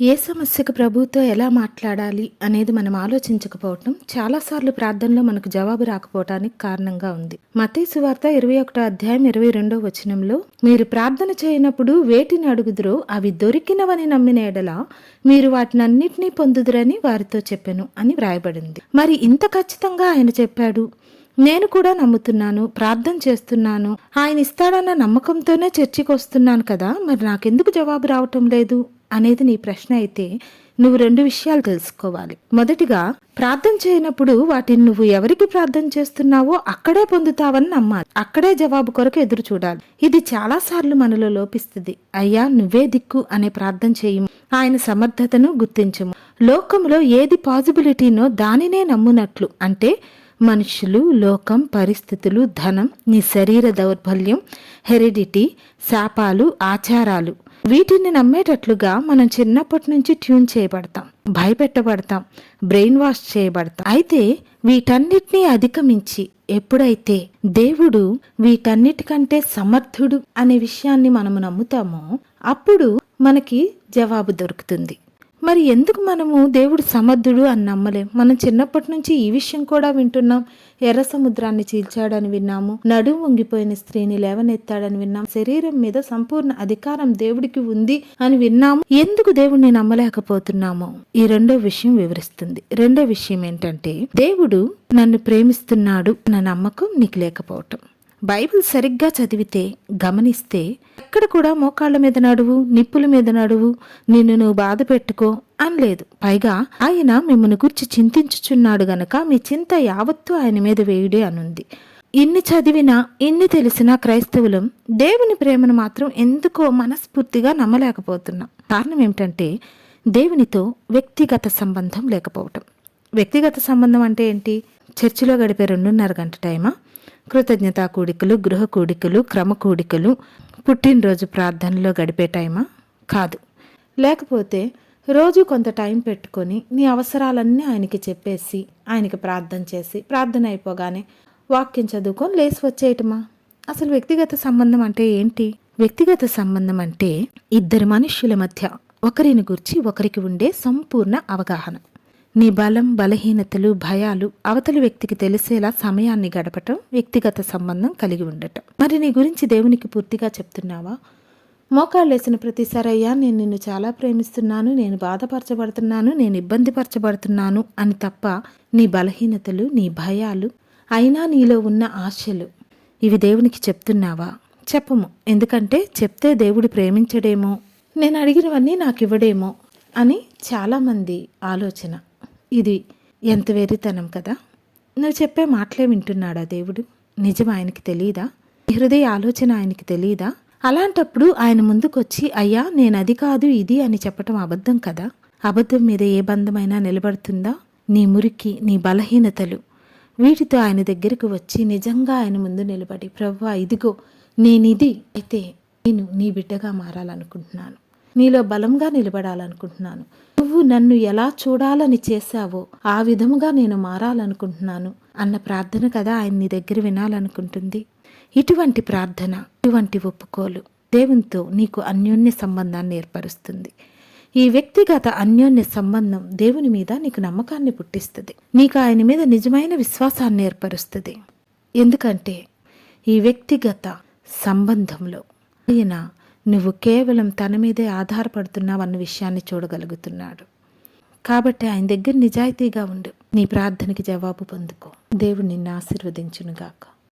ఏ సమస్యకు ప్రభుతో ఎలా మాట్లాడాలి అనేది మనం ఆలోచించకపోవటం చాలాసార్లు ప్రార్థనలో మనకు జవాబు రాకపోవటానికి కారణంగా ఉంది. మతేసు వార్త ఇరవై ఒకటో అధ్యాయం ఇరవై రెండో వచనంలో మీరు ప్రార్థన చేయనప్పుడు వేటిని అడుగుదురో అవి దొరికినవని నమ్మిన ఎడల మీరు వాటినన్నిటినీ పొందుదురని వారితో చెప్పాను అని వ్రాయబడింది. మరి ఇంత ఖచ్చితంగా ఆయన చెప్పాడు? నేను కూడా నమ్ముతున్నాను ప్రార్థన చేస్తున్నాను ఆయన ఇస్తాడన్న నమ్మకంతోనే చర్చికి వస్తున్నాను కదా మరి నాకెందుకు జవాబు రావటం లేదు? అనేది నీ ప్రశ్న అయితే నువ్వు రెండు విషయాలు తెలుసుకోవాలి. మొదటిగా ప్రార్థన చేయనప్పుడు వాటిని నువ్వు ఎవరికి ప్రార్థన చేస్తున్నావో అక్కడే పొందుతావని నమ్మాలి. అక్కడే జవాబు కొరకు ఎదురు చూడాలి. ఇది చాలా సార్లు మనలో లోపిస్తుంది. అయ్యా నువ్వే దిక్కు అనే ప్రార్థన చేయము. ఆయన సమర్థతను గుర్తించము. లోకంలో ఏది పాజిబిలిటీనో దానినే నమ్మునట్లు. అంటే మనుషులు లోకం పరిస్థితులు ధనం నీ శరీర దౌర్బల్యం హెరిడిటీ శాపాలు ఆచారాలు. వీటిని నమ్మేటట్లుగా మనం చిన్నప్పటి నుంచి ట్యూన్ చేయబడతాం భయపెట్టబడతాం బ్రెయిన్ వాష్ చేయబడతాం. అయితే వీటన్నిటినీ అధిగమించి ఎప్పుడైతే దేవుడు వీటన్నిటికంటే సమర్థుడు అనే విషయాన్ని మనము నమ్ముతామో అప్పుడు మనకి జవాబు దొరుకుతుంది. మరి ఎందుకు మనము దేవుడు సమర్థుడు అని నమ్మలేం? మనం చిన్నప్పటి నుంచి ఈ విషయం కూడా వింటున్నాం. ఎర్ర సముద్రాన్ని చీల్చాడని విన్నాము. నడుము వంగిపోయిన స్త్రీని లేవనెత్తాడని విన్నాం శరీరం మీద సంపూర్ణ అధికారం దేవుడికి ఉంది అని విన్నాము. ఎందుకు దేవుడిని నమ్మలేకపోతున్నామో ఈ రెండో విషయం వివరిస్తుంది. రెండో విషయం ఏంటంటే దేవుడు నన్ను ప్రేమిస్తున్నాడు నా నమ్మకం నీకు లేకపోవటం. బైబిల్ సరిగ్గా చదివితే గమనిస్తే ఎక్కడ కూడా మోకాళ్ళ మీద నడువు నిప్పుల మీద నడువు నిన్ను నువ్వు బాధ పెట్టుకో అనలేదు. పైగా ఆయన మిమ్మల్ని గురించి చింతించుచున్నాడు గనక మీ చింత యావత్తు ఆయన మీద వేయుడే అనుంది. ఇన్ని చదివినా ఇన్ని తెలిసినా క్రైస్తవులం దేవుని ప్రేమను మాత్రం ఎందుకో మనస్ఫూర్తిగా నమ్మలేకపోతున్నాం. కారణం ఏమిటంటే దేవునితో వ్యక్తిగత సంబంధం లేకపోవటం. వ్యక్తిగత సంబంధం అంటే ఏంటి? చర్చిలో గడిపే రెండున్నర గంట టైమా? కృతజ్ఞతా కూడికలు గృహ కూడికలు క్రమ కూడికలు పుట్టినరోజు ప్రార్థనలో గడిపే టైమా? కాదు. లేకపోతే రోజు కొంత టైం పెట్టుకొని నీ అవసరాలన్నీ ఆయనకి చెప్పేసి ఆయనకి ప్రార్థన చేసి ప్రార్థన అయిపోగానే వాక్యం చదువుకొని లేచి వచ్చేయటమా? అసలు వ్యక్తిగత సంబంధం అంటే ఏంటి? వ్యక్తిగత సంబంధం అంటే ఇద్దరు మనుష్యుల మధ్య ఒకరిని గురించి ఒకరికి ఉండే సంపూర్ణ అవగాహన. నీ బలం బలహీనతలు భయాలు అవతలి వ్యక్తికి తెలిసేలా సమయాన్ని గడపటం వ్యక్తిగత సంబంధం కలిగి ఉండటం. మరి నీ గురించి దేవునికి పూర్తిగా చెప్తున్నావా? మోకాళ్ళేసిన ప్రతిసారి అయ్యా నేను నిన్ను చాలా ప్రేమిస్తున్నాను నేను బాధపరచబడుతున్నాను నేను ఇబ్బంది పరచబడుతున్నాను అని తప్ప నీ బలహీనతలు నీ భయాలు అయినా నీలో ఉన్న ఆశలు ఇవి దేవునికి చెప్తున్నావా? చెప్పము. ఎందుకంటే చెప్తే దేవుడు ప్రేమించడేమో నేను అడిగినవన్నీ నాకు ఇవ్వడేమో అని చాలామంది ఆలోచన. ఇది ఎంత వెర్రితనం కదా? నువ్వు చెప్పే మాటలే వింటున్నాడా దేవుడు? నిజం ఆయనకి తెలియదా హృదయ ఆలోచన ఆయనకి తెలియదా అలాంటప్పుడు ఆయన ముందుకొచ్చి అయ్యా నేను అది కాదు ఇది అని చెప్పటం అబద్ధం కదా? అబద్ధం మీద ఏ బంధమైనా నిలబడుతుందా? నీ మురికి నీ బలహీనతలు. వీటితో ఆయన దగ్గరకు వచ్చి నిజంగా ఆయన ముందు నిలబడి ప్రవ్వా ఇదిగో నేనిది. అయితే నేను నీ బిడ్డగా మారాలనుకుంటున్నాను. నీలో బలంగా నిలబడాలనుకుంటున్నాను. నువ్వు నన్ను ఎలా చూడాలని చేశావో ఆ విధముగా నేను మారాలనుకుంటున్నాను అన్న ప్రార్థన కదా ఆయన నీ దగ్గర వినాలనుకుంటుంది. ఇటువంటి ప్రార్థన ఇటువంటి ఒప్పుకోలు దేవునితో నీకు అన్యోన్య సంబంధాన్ని ఏర్పరుస్తుంది. ఈ వ్యక్తిగత అన్యోన్య సంబంధం దేవుని మీద నీకు నమ్మకాన్ని పుట్టిస్తుంది. నీకు ఆయన మీద నిజమైన విశ్వాసాన్ని ఏర్పరుస్తుంది. ఎందుకంటే ఈ వ్యక్తిగత సంబంధంలో ఆయన నువ్వు కేవలం తన మీదే ఆధారపడుతున్నావన్న విషయాన్ని చూడగలుగుతున్నాడు. కాబట్టి ఆయన దగ్గర నిజాయితీగా ఉండు. నీ ప్రార్థనకి జవాబు పొందుకో. దేవుడు నిన్ను ఆశీర్వదించునుగాక.